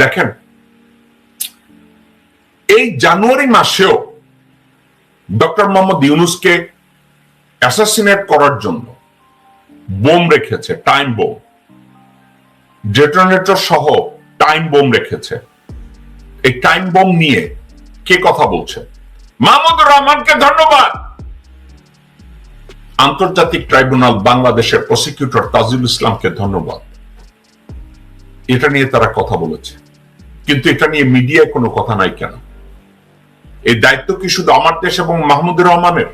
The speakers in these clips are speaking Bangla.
দেখেন, এই জানুয়ারি মাসেও ডক্টর মোহাম্মদ ইউনুসকে অ্যাসাসিনেট করার জন্য বোম রেখেছে টাইম বোম ডেটোনেটর সহ টাইম বোম রেখেছে। এই টাইম বোম নিয়ে কে কথা বলছে? মাহমুদুর রহমানকে ধন্যবাদ। আন্তর্জাতিক ট্রাইব্যুনাল বাংলাদেশের প্রসিকিউটর তাজুল ইসলামকে ধন্যবাদ। এটা নিয়ে তারা কথা বলেছে। কিন্তু এটা নিয়ে মিডিয়ায় কোনো কথা নাই কেন? এই দায়িত্ব কি শুধু আমার দেশ এবং মাহমুদুর রহমানের?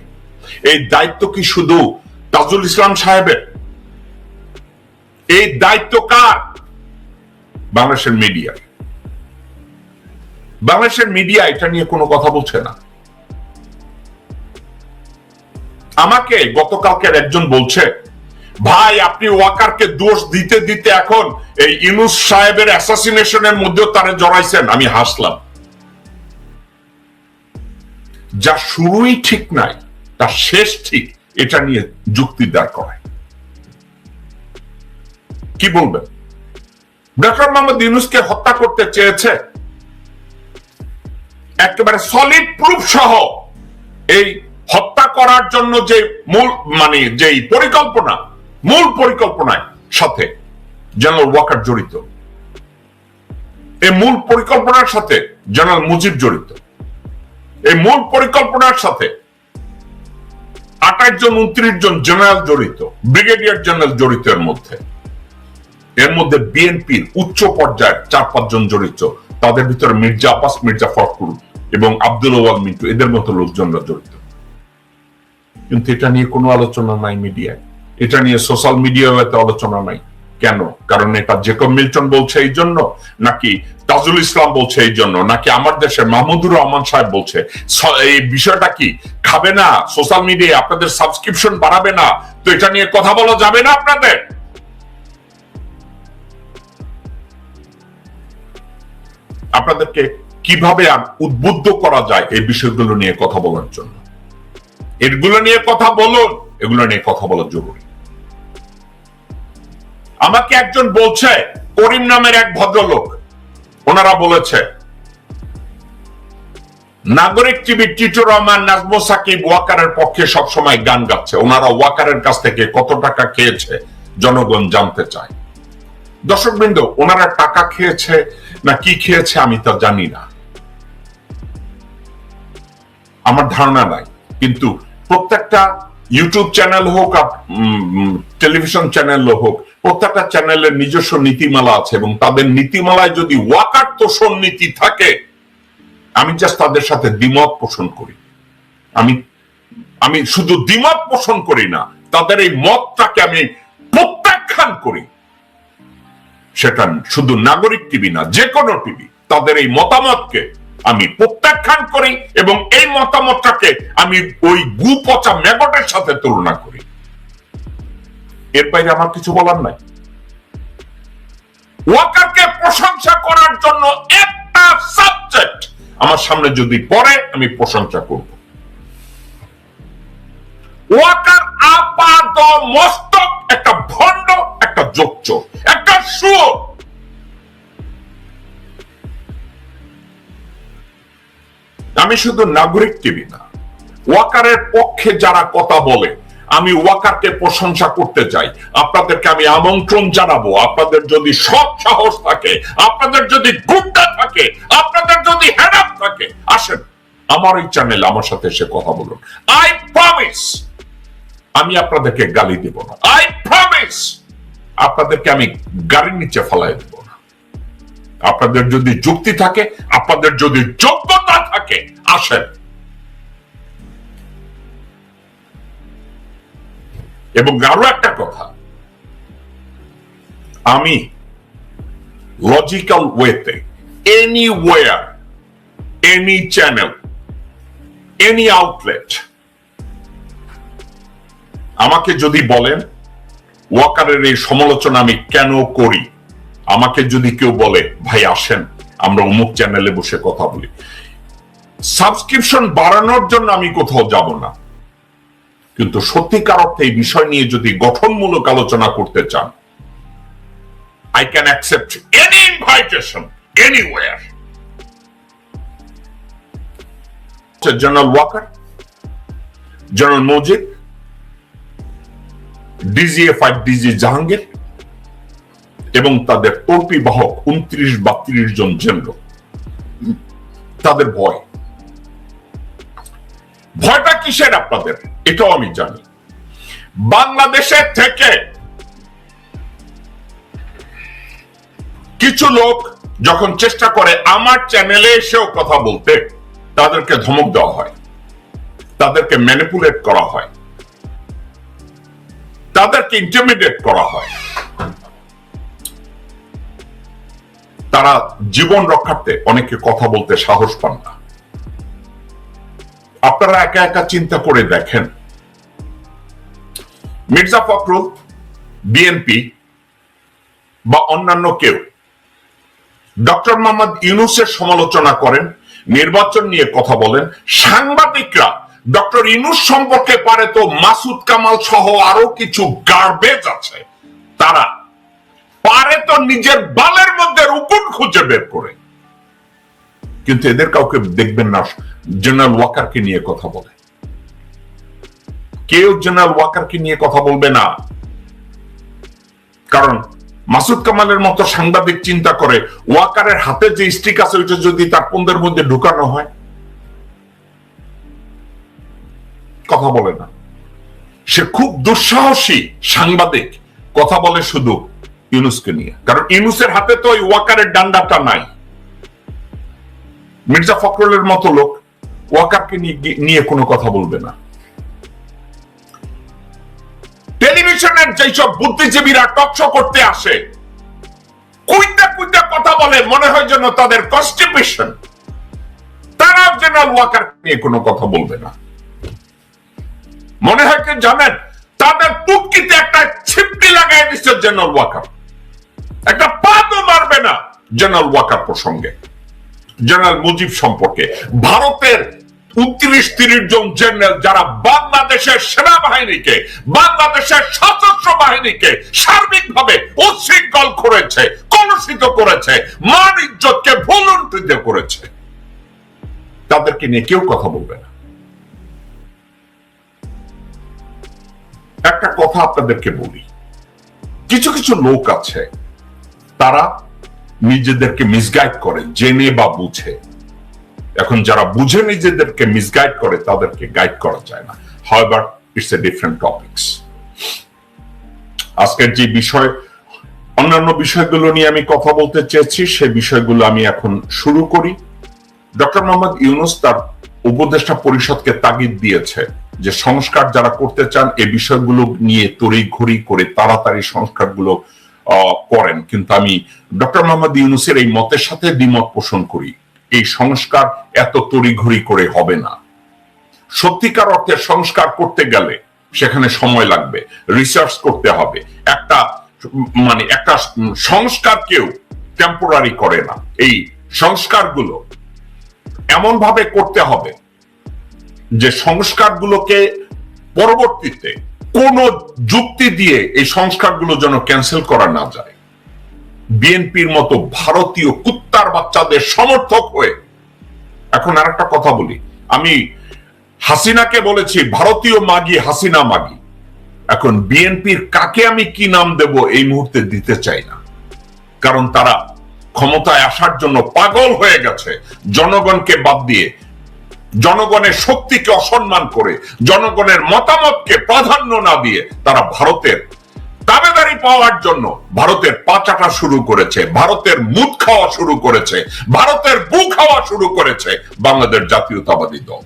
এই দায়িত্ব কি শুধু তাজুল ইসলাম সাহেবের? এই দায়িত্ব কার? বাংলাদেশের মিডিয়া। বাংলাদেশের মিডিয়া এটা নিয়ে কোনো কথা বলছে না। আমাকে গতকালকের একজন বলছে ভাই, আপনি ওয়াকারকে দোষ দিতে দিতে এখন এই ইনুস সাহেবের অ্যাসাসিনেশনের মধ্যেও তারা জড়াইছেন। আমি হাসলাম। যা শুরুই ঠিক নাই তার শেষ ঠিক, এটা নিয়ে যুক্তি দাঁড় করায়। কি বলবেন? ডক্টর মোহাম্মদ ইউনুসকে হত্যা করতে চেয়েছে? একেবারে সলিড প্রুফ সহ এই হত্যা করার জন্য যে মূল মানে যেই পরিকল্পনা মূল পরিকল্পনায় সাথে জেনারেল ওয়াকার জড়িত। এই মূল পরিকল্পনার সাথে জেনারেল মুজিব জড়িত। এই মূল পরিকল্পনার সাথে আঠাশ জন, উনত্রিশ জন জেনারেল জড়িত, ব্রিগেডিয়ার জেনারেল জড়িত এর মধ্যে। এর মধ্যে বিএনপির উচ্চ পর্যায়ের চার পাঁচজন জড়িত। তাদের ভিতরে মির্জা আব্বাস, মির্জা ফখরুল এবং আব্দুল ওয়াল মিন্টু, এদের মতো লোকজনরা জড়িত। কিন্তু এটা নিয়ে কোনো আলোচনা নাই মিডিয়ায়। এটা নিয়ে সোশ্যাল মিডিয়ায় আলোচনা নাই। কেন? কারণ এটা জেকব মিল্টন বলছে এই জন্য, নাকি তাজুল ইসলাম বলছে এই জন্য, নাকি আমার দেশের মাহমুদুর রহমান সাহেব বলছে? এই বিষয়টা কি? খাবে না সোশ্যাল মিডিয়ায় আপনাদের সাবস্ক্রিপশন বাড়াবে না। তো এটা নিয়ে কথা বলা যাবে না আপনাদের? আপনাদেরকে কীভাবে আর উদ্বুদ্ধ করা যায় এই বিষয়গুলো নিয়ে কথা বলার জন্য? এগুলো নিয়ে কথা বলুন, এগুলো নিয়ে কথা বলা জরুরি। আমাকে একজন বলছে, করিম নামের এক ভদ্রলোক। ওনারা বলেছে, নাগরিক টিভি টিটু রহমান, নাজমো সাকিব ওয়াকারের পক্ষে সবসময় গান গাচ্ছে। ওনারা ওয়াকারের কাছ থেকে কত টাকা খেয়েছে জনগণ জানতে চায়। দর্শকবৃন্দ, ওনারা টাকা খেয়েছে না কি খেয়েছে আমি তা জানি না। আমার ধারণা নাই। কিন্তু প্রত্যেকটা ইউটিউব চ্যানেল হোক টেলিভিশন চ্যানেল হোক প্রত্যেকটা চ্যানেলের নিজস্ব নীতিমালা আছে এবং তাদের নীতিমালায় যদি ওয়াকার তোষণ নীতি থাকে, আমি জাস্ট তাদের সাথে দ্বিমত পোষণ করি। আমি আমি শুধু দ্বিমত পোষণ করি না, তাদের এই মতটাকে আমি প্রত্যাখ্যান করি। সেটা শুধু নাগরিক টিভি না যে কোনো টিভি, তাদের এই মতামতকে আমি প্রত্যাখ্যান করি এবং এই মতামতটাকে আমি ওই গু পচা ম্যাগটের সাথে তুলনা করি। এর বাইরে আমার কিছু বলার নাই। ওয়াকারকে প্রশংসা করার জন্য একটা সাবজেক্ট আমার সামনে যদি পড়ে, আমি প্রশংসা করব। ওয়াকার আপাত মস্তক, একটা ভণ্ড, একটা যোগচোর একটা সুর আমি শুধু নাগরিক টিভি না, ওয়াকারের পক্ষে যারা কথা বলে আমি ওয়াকারকে প্রশংসা করতে চাই। আপনাদেরকে আমি আমন্ত্রণ জানাব। আপনাদের যদি সৎ সাহস থাকে, আপনাদের যদি গুন্ডা থাকে, আপনাদের যদি হ্যাডাপ থাকে, আসেন, আমার এই চ্যানেল আমার সাথে এসে কথা বলুন। আই প্রমিস আমি আপনাদেরকে গালি দেব না। আই প্রমিস আপনাদেরকে আমি গাড়ির নিচে ফেলাই দেব না। আপনাদের যদি যুক্তি থাকে, আপনাদের যদি যোগ্যতা থাকে, আসেন এবং আরও একটা কথা। আমি লজিক্যাল ওয়েতে anywhere any channel any outlet আমাকে যদি বলেন, ওয়াকারের এই সমালোচনা আমি কেন করি? আমাকে যদি কেউ বলে, ভাই, আসেন, আমরা অমুক চ্যানেলে বসে কথা বলি। সাবস্ক্রিপশন বাড়ানোর জন্য আমি কোথাও যাব না। কিন্তু সত্যিকার অর্থে এই বিষয় নিয়ে যদি গঠনমূলক আলোচনা করতে চান I can accept any invitation anywhere. General Waker general Majid DGA five DG Jahangir এবং তাদের টর্পি বাহক উনত্রিশ বা ত্রিশ জন জেনারেল তাদের ভয় ভয়টা কিসের আপনাদের এটাও আমি জানি। বাংলাদেশের থেকে কিছু লোক যখন চেষ্টা করে আমার চ্যানেলে এসেও কথা বলতে, তাদেরকে ধমক দেওয়া হয়, তাদেরকে ম্যানিপুলেট করা হয়, তাদেরকে ইন্টিমিডেট করা হয়। তারা জীবন রক্ষার্থে অনেকে কথা বলতে সাহস পান না। আপনারা একা একা চিন্তা করে দেখেন মির্জা ফখরুল বিএনপি বা অন্যান্য কেউ। ডক্টর মোহাম্মদ ইউনুসের সমালোচনা করেন, নির্বাচন নিয়ে কথা বলেন। সাংবাদিকরা, ডক্টর ইউনুস সম্পর্কে পারে তো মাসুদ কামাল সহ আরও কিছু গার্বেজ আছে। তারা পারে তো নিজের বালের মধ্যে রুকুন খুঁজে বের করে। কিন্তু এদের কাউকে দেখবেন না জেনারেল ওয়াকারকে নিয়ে কথা বলে। কেউ জেনারেল ওয়াকারকে নিয়ে কথা বলবে না। কারণ মাসুদ কামালের মতো সাংবাদিক চিন্তা করে ওয়াকারের হাতে যে স্টিক আছে, ওইটা যদি তার পন্দের মধ্যে ঢুকানো হয়, কথা বলে না। সে খুব দুঃসাহসী সাংবাদিক, কথা বলে শুধু ইউনুসকে নিয়ে। কারণ ইউনুসের হাতে তো ওই ওয়াকারের ডান্ডাটা নাই। মির্জা ফখরুলের মতো লোক ওয়াকারকে নিয়ে কোনো কথা বলবে না। টেলিভিশনের যেসব বুদ্ধিজীবীরা টকশো করতে আসে, কুইতে কুইতে কথা বলে, মনে হয় যেন তাদের কনস্টিপেশন তারা জেনারেল ওয়াকার নিয়ে কোনো কথা বলবে না। মনে হয় কি জানেন? তাদের পুটকিতে একটা ছিপটি লাগাই দিচ্ছে জেনারেল ওয়াকার একটা পাতও মারবে না জেনারেল ওয়াকার প্রসঙ্গে। জেনারেল মুজিব সম্পর্কে। ভারতের উনত্রিশ তিরিশ জন জেনারেল যারা বাংলাদেশের সেনাবাহিনীকে, বাংলাদেশের সশস্ত্র বাহিনীকে করেছে, কলুষিত করেছে, মান ইজ্জতকে করেছে। তাদেরকে নিয়ে কেউ কথা বলবে না। একটা কথা আপনাদেরকে বলি। কিছু কিছু লোক আছে, তারা নিজেদেরকে মিসগাইড করে, জেনে বা বুঝে। এখন যারা বুঝে নিজেদেরকে মিসগাইড করে, তাদেরকে গাইড করা যায় না। However it's a different topics আজকের যে বিষয়, অন্যান্য বিষয়গুলো নিয়ে আমি কথা বলতে চেয়েছি, সে বিষয়গুলো আমি এখন শুরু করি। ডক্টর মোহাম্মদ ইউনুস তার উপদেষ্টা পরিষদকে তাগিদ দিয়েছে যে সংস্কার যারা করতে চান এই বিষয়গুলো নিয়ে তড়ি ঘড়ি করে তাড়াতাড়ি সংস্কারগুলো করেন। কিন্তু আমি ডক্টর মোহাম্মদ ইউনুসের এই মতের সাথে দ্বিমত পোষণ করি। এই সংস্কার এত তড়িঘড়ি করে হবে না। সত্যিকার অর্থে সংস্কার করতে গেলে সেখানে সময় লাগবে রিসার্চ করতে হবে। একটা মানে একটা সংস্কার কেউ টেম্পোরারি করে না। এই সংস্কারগুলো এমন ভাবে করতে হবে যে সংস্কারগুলোকে পরবর্তীতে কোন যুক্তি দিয়ে এই সংস্কারগুলো যেন ক্যান্সেল করা না যায়। বিএনপির মতো ভারতীয় কুত্তার বাচ্চাদের সমর্থক হয়ে। এখন আর একটা কথা বলি। আমি হাসিনাকে বলেছি, ভারতীয় মাগি, হাসিনা মাগি। এখন বিএনপির কাকে আমি কি নাম দেব এই মুহূর্তে দিতে চাই না। কারণ তারা ক্ষমতায় আসার জন্য পাগল হয়ে গেছে। জনগণকে বাদ দিয়ে, জনগণের শক্তিকে অসম্মান করে, জনগণের মতামতকে প্রাধান্য না দিয়ে তারা ভারতের দাবেদারি পাওয়ার জন্য ভারতের পাচাটা শুরু করেছে, ভারতের মুখ খাওয়া শুরু করেছে, ভারতের বু খাওয়া শুরু করেছে বাংলাদেশ জাতীয়তাবাদী দল।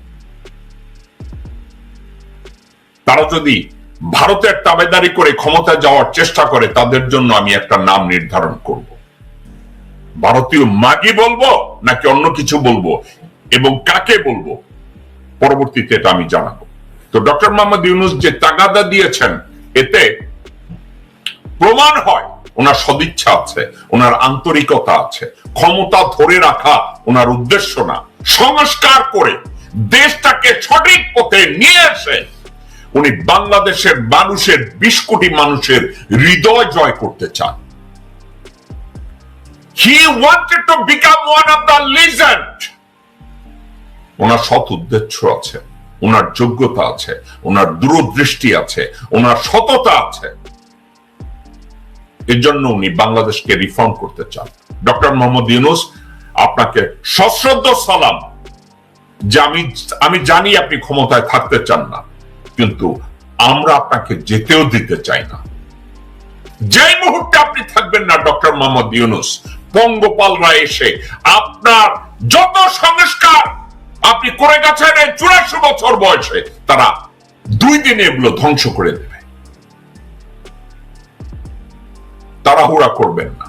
তারা যদি ভারতের তাবেদারি করে ক্ষমতা যাওয়ার চেষ্টা করে, তাদের জন্য আমি একটা নাম নির্ধারণ করব। ভারতীয় মাগি বলব নাকি অন্য কিছু বলব? এবং কাকে বলব? পরবর্তীতে এটা আমি জানাব। তো ডক্টর মোহাম্মদ ইউনুস যে তাগাদা দিয়েছেন, এতে প্রমাণ হয়। ওনার সদিচ্ছা আছে, ওনার আন্তরিকতা আছে, ক্ষমতা ধরে রাখা ওনার উদ্দেশ্য না। সংস্কার করে দেশটাকে সঠিক পথে নিয়ে এসে উনি বাংলাদেশের মানুষের বিশ কোটি মানুষের হৃদয় জয় করতে চান। He wanted to become one of the legend ওনার সৎ উদ্দেশ্য আছে, ওনার যোগ্যতা আছে, ওনার দূরদৃষ্টি আছে, ওনার সততা আছে। এর জন্য উনি বাংলাদেশকে রিফর্ম করতে চান। ডক্টর মোহাম্মদ ইউনুস, আপনাকে সশ্রদ্ধ সালাম যে আমি আমি জানি আপনি ক্ষমতায় থাকতে চান না, কিন্তু আমরা আপনাকে যেতেও দিতে চাই না। যেই মুহূর্তে আপনি থাকবেন না, ডক্টর মোহাম্মদ ইউনুস পঙ্গপালরা এসে আপনার যত সংস্কার আপনি করে গেছেন এই চুরাশি বছর বয়সে, তারা দুই দিনে এগুলো ধ্বংস করে দেবে। তাড়াহুড়া করবেন না।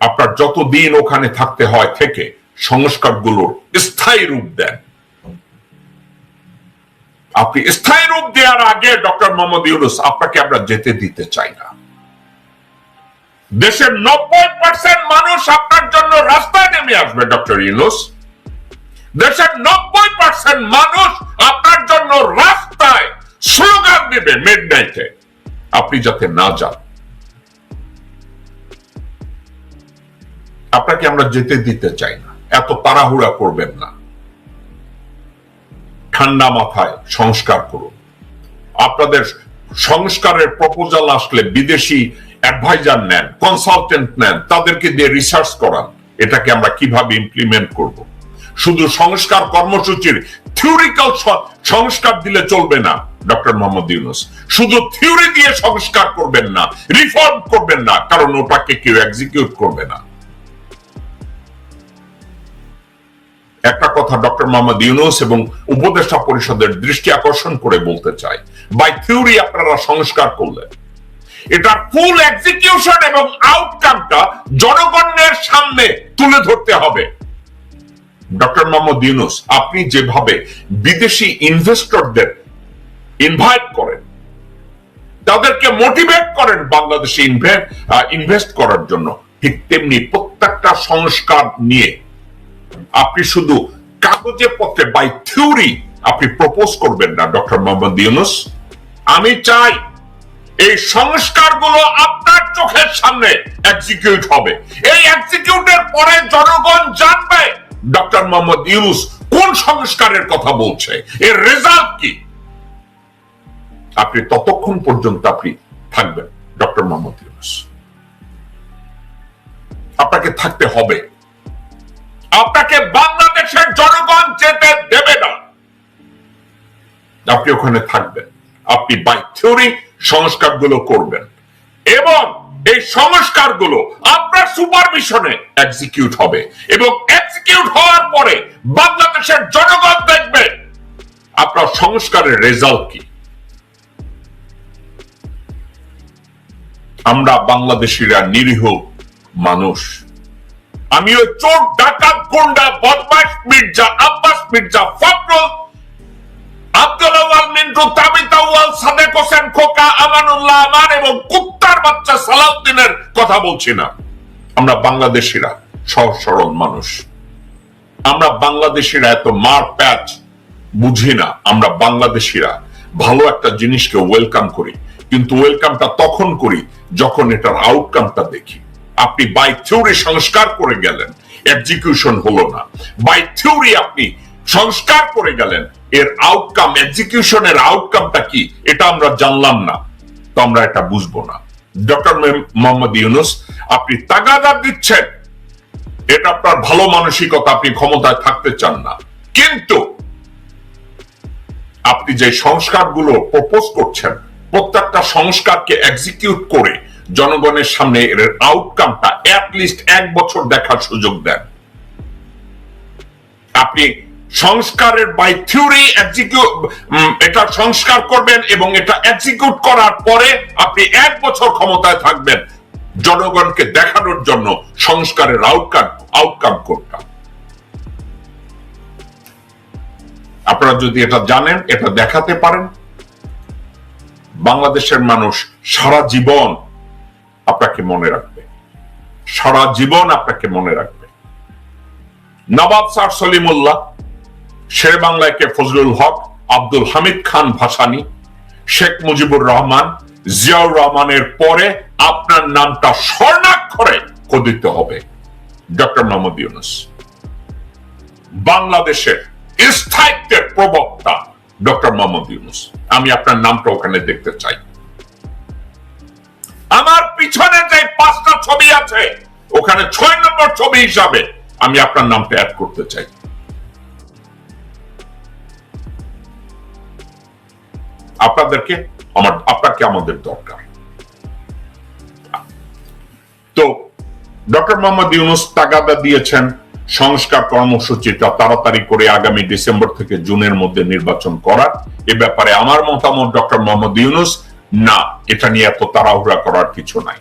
আপনার যতদিন ওখানে থাকতে হয় থেকে সংস্কারগুলোর স্থায়ী রূপ দেন। আপনি স্থায়ী রূপ দেওয়ার আগে ডক্টর মোহাম্মদ ইউনুস, আপনাকে আমরা যেতে দিতে চাই না। দেশের নব্বই পার্সেন্ট মানুষ আপনার জন্য রাস্তায় নেমে আসবে, ডক্টর ইউনুস। দেশের নব্বই পার্সেন্ট মানুষ আপনার জন্য রাস্তায় স্লোগান দেবে মিড নাইটে আপনি যাতে না যান। আপনাকে আমরা যেতে দিতে চাই না। এত তাড়াহুড়া করবেন না। ঠান্ডা মাথায় সংস্কার করুন। আপনাদের সংস্কারের প্রপোজাল আসলে বিদেশি অ্যাডভাইজার নেন, কনসালটেন্ট নেন, তাদেরকে দিয়ে রিসার্চ করান, এটাকে আমরা কীভাবে ইমপ্লিমেন্ট করব। শুধু সংস্কার কর্মসূচির থিওরিক্যাল সংস্কার দিলে চলবে না, ডক্টর মোহাম্মদ ইউনুস। শুধু থিওরি দিয়ে সংস্কার করবেন না রিফর্ম করবেন না, কারণ ওটাকে কেউ এক্সিকিউট করবে না। একটা কথা ডক্টর মোহাম্মদ ইউনুস এবং উপদেষ্টা পরিষদের দৃষ্টি আকর্ষণ করে বলতে চাই। বাই থিওরি আপনারা সংস্কার করলেন। এটা ফুল এক্সিকিউশন এবং আউটকামটা জনগণের সামনে তুলে ধরতে হবে। ডক্টর মোহাম্মদ ইউনুস, আপনি যেভাবে বিদেশি ইনভেস্টরদের ইনভাইট করেন, তাদেরকে মোটিভেট করেন বাংলাদেশে ইনভেস্ট করার জন্য, ঠিক তেমনি প্রত্যেকটা সংস্কার নিয়ে আপনি শুধু কাগজে পত্রে বাই থিওরি আপনি প্রপোজ করবেন না ডক্টর মোহাম্মদ ইউনুস। আমি চাই এই সংস্কারগুলো আপনার চোখের সামনে এক্সিকিউট হবে। এই এক্সিকিউটের পরে জনগণ জানবে ডক্টর মোহাম্মদ ইউনুস কোন সংস্কারের কথা বলছে। এর রেজাল্ট কি? আপনি ততক্ষণ পর্যন্ত আপনি থাকবেন ডক্টর মোহাম্মদ ইউনুস। আপনাকে থাকতে হবে। আপনাকে বাংলাদেশের জনগণ যেতে দেবে না। আপনি ওখানে থাকবেন। আপনি বাই থিওরি সংস্কারগুলো করবেন। এবং এই সংস্কারগুলো আপনার সুপারভিশনে এক্সিকিউট হবে। এবং এক্সিকিউট হওয়ার পরে বাংলাদেশের জনগণ দেখবে আপনার সংস্কারের রেজাল্ট কি। আমরা বাংলাদেশিরা নিরীহ মানুষ। আমি ওই চোর, ডাকাত, গুন্ডা বদমাস মির্জা আব্বাস, মির্জা ফখরুল, আব্দুল মিন্টু, তাবিত সাদেক হোসেন, খোকা, আমানুল্লাহ এবং কুত্তার বাচ্চা সালাউদ্দিনের কথা বলছি না। আমরা বাংলাদেশিরা মানুষ। আমরা বাংলাদেশিরা এত মার প্যাচ বুঝি না। আমরা বাংলাদেশিরা ভালো একটা জিনিসকে ওয়েলকাম করি। কিন্তু ওয়েলকামটা তখন করি যখন এটার আউটকামটা দেখি। আপনি বাই থিওরি সংস্কার করে গেলেন এক্সিকিউশন হলো না। বাই থিওরি আপনি সংস্কার করে গেলেন, এর আউটকাম এক্সিকিউশনের আউটকামটা কি, এটা আমরা জানলাম না। তো আমরা এটা বুঝব না। ডক্টর মোহাম্মদ ইউনুস, আপনি তাগাদা দিচ্ছেন। এটা আপনার ভালো মানসিকতা, আপনি ক্ষমতায় থাকতে চান না। কিন্তু আপনি যে সংস্কারগুলো প্রপোজ করছেন, প্রত্যেকটা সংস্কারকে এক্সিকিউট করে জনগণের সামনে এর আউটকামটা অ্যাটলিস্ট এক বছর দেখার সুযোগ দেন। আপনি সংস্কারের বাই থিওরি এটা সংস্কার করবেন এবং এটা এক্সিকিউট করার পরে আপনি এক বছর ক্ষমতায় থাকবেন। জনগণকে দেখানোর জন্য সংস্কারের আউটকাম আউটকাম কোনটা? আপনারা যদি এটা জানেন, এটা দেখাতে পারেন। বাংলাদেশের মানুষ সারা জীবন আপনাকে মনে রাখবে। সারা জীবন আপনাকে মনে রাখবে। নবাব স্যার সলিমুল্লাহ, শের বাংলায় কে ফজলুল হক, আব্দুল হামিদ খান ভাসানি, শেখ মুজিবুর রহমান, জিয়াউর রহমানের পরে আপনার নামটা স্বর্ণাক্ষরে খোদিত হবে। ডক্টর মোহাম্মদ ইউনুস। বাংলাদেশের স্থায়িত্বের প্রবক্তা ডক্টর মোহাম্মদ ইউনুস। আমি আপনার নামটা ওখানে দেখতে চাই। আমার পিছনে যে পাঁচটা ছবি আছে, ওখানে ছয় নম্বর ছবি হিসাবে আমি আপনার নামটা অ্যাড করতে চাই। আপনাদেরকে, আমার, আপনাকে আমাদের দরকার। তো, ডক্টর মোহাম্মদ ইউনুস তাগাদা দিয়েছেন সংস্কার কর্মসূচিটা তাড়াতাড়ি করে আগামী ডিসেম্বর থেকে জুনের মধ্যে নির্বাচন করার। এ ব্যাপারে আমার মতামত ডক্টর মোহাম্মদ ইউনুস না এটা নিয়ে এত তাড়াহুড়া করার কিছু নাই।